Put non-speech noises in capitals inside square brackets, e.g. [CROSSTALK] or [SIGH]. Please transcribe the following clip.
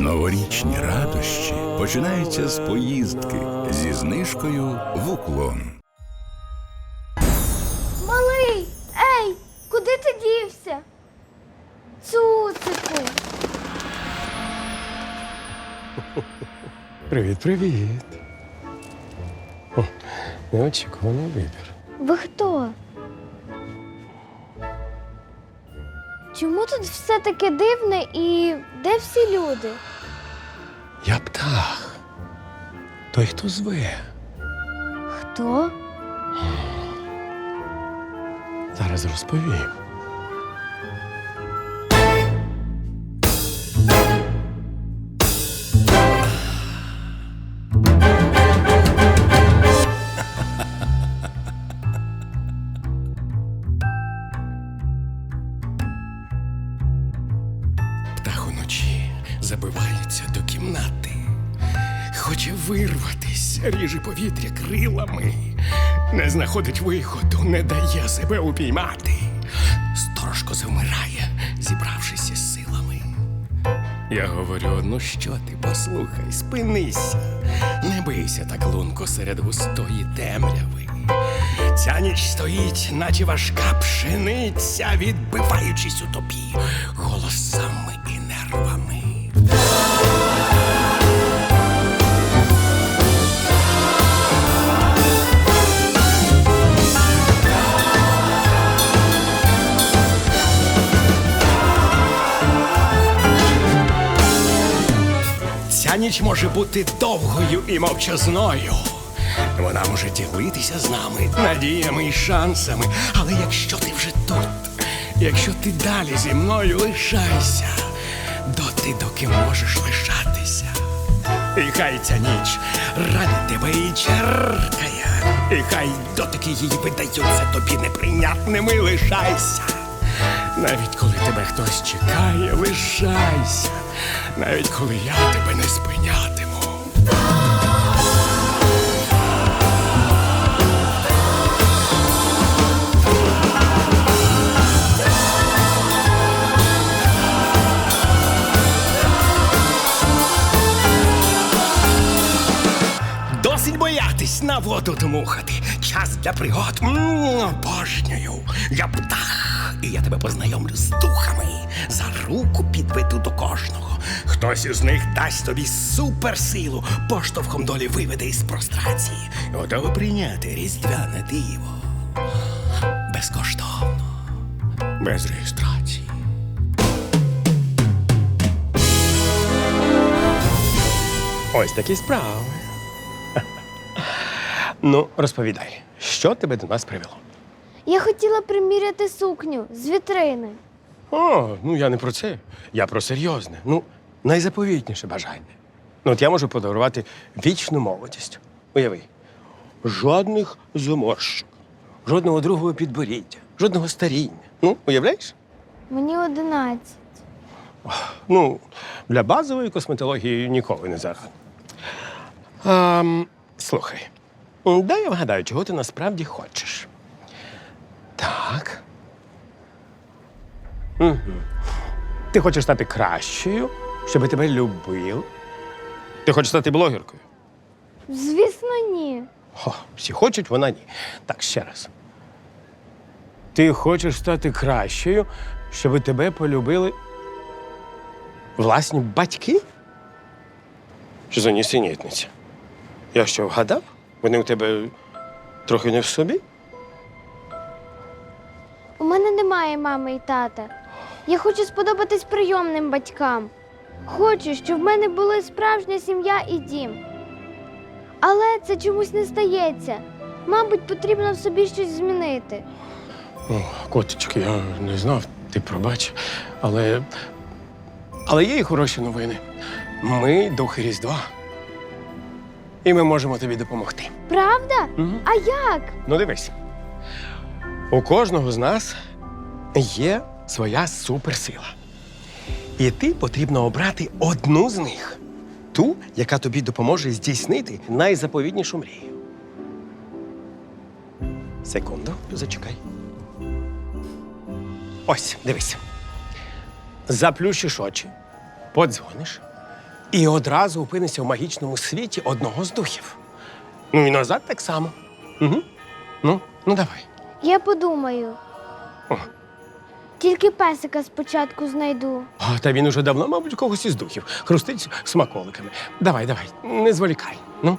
Новорічні радощі починаються з поїздки зі знижкою в уклон. Малий! Ей! Куди ти дівся? Цуцику! [LAUGHS] Привіт, привіт. О, неочікуваний вибір. Ви хто? Чому тут все таке дивне і де всі люди? Я птах. Той, хто зве. Хто? Зараз розповім. Птах уночі забивається до кімнати. Хоче вирватись, ріже повітря крилами. Не знаходить виходу, не дає себе упіймати. Сторожко завмирає, зібравшись із силами. Я говорю, ну що ти, послухай, спинися. Не бийся так лунко серед густої темряви. Ця ніч стоїть, наче важка пшениця, відбиваючись у тобі голосами ніч може бути довгою і мовчазною. Вона може ділитися з нами надіями і шансами. Але якщо ти вже тут, якщо ти далі зі мною лишайся, доти, доки можеш лишатися. І хай ця ніч ранить тебе і черкає, і хай дотики її видаються тобі неприйнятними, лишайся. Навіть коли тебе хтось чекає, лишайся. Навіть коли я тебе не спинятиму. Досить боятись на воду дмухати. Час для пригод. М, Обожнюю. Я птах, і я тебе познайомлю з духами. За руку підведу до кожного. Хтось із них дасть тобі суперсилу, поштовхом долі виведе із прострації. Готовий прийняти різдвяне диво. Безкоштовно, без реєстрації. Ось такі справи. Ну, розповідай, що тебе до нас привело? Я хотіла приміряти сукню з вітрини. О, ну я не про це. Я про серйозне. Ну, найзаповітніше бажання. Ну, от я можу подарувати вічну молодість. Уяви, жодних зуморщик, жодного другого підборіддя, жодного старіння. Ну, уявляєш? Мені одинадцять. Ну, для базової косметології ніколи не зарано. А, слухай, дай я вгадаю, чого ти насправді хочеш. Так. Угу. Ти хочеш стати кращою, щоб тебе любили. Ти хочеш стати блогеркою. Звісно, ні. О, всі хочуть, вона ні. Так, ще раз. Ти хочеш стати кращою, щоб тебе полюбили власні батьки? Що за нісенітниця? Я що, вгадав? Вони у тебе трохи не в собі? У мене немає мами і тата. Я хочу сподобатись прийомним батькам. Хочу, щоб в мене були справжня сім'я і дім. Але це чомусь не стається. Мабуть, потрібно в собі щось змінити. О, котички, я не знав, ти пробач. Але. Але є і хороші новини. Ми духи Різдва. І ми можемо тобі допомогти. Правда? Мгм. А як? Ну, дивись. У кожного з нас є своя суперсила. І ти потрібно обрати одну з них ту, яка тобі допоможе здійснити найзаповітнішу мрію. Секунду, зачекай. Ось, дивись. Заплющиш очі, подзвониш, і одразу опинишся в магічному світі одного з духів. Ну і назад так само. Угу. Ну, ну давай. Я подумаю. О. Тільки песика спочатку знайду. А, та він уже давно, мабуть, когось із духів. Хрустить смаколиками. Давай, давай, не зволікай. Ну,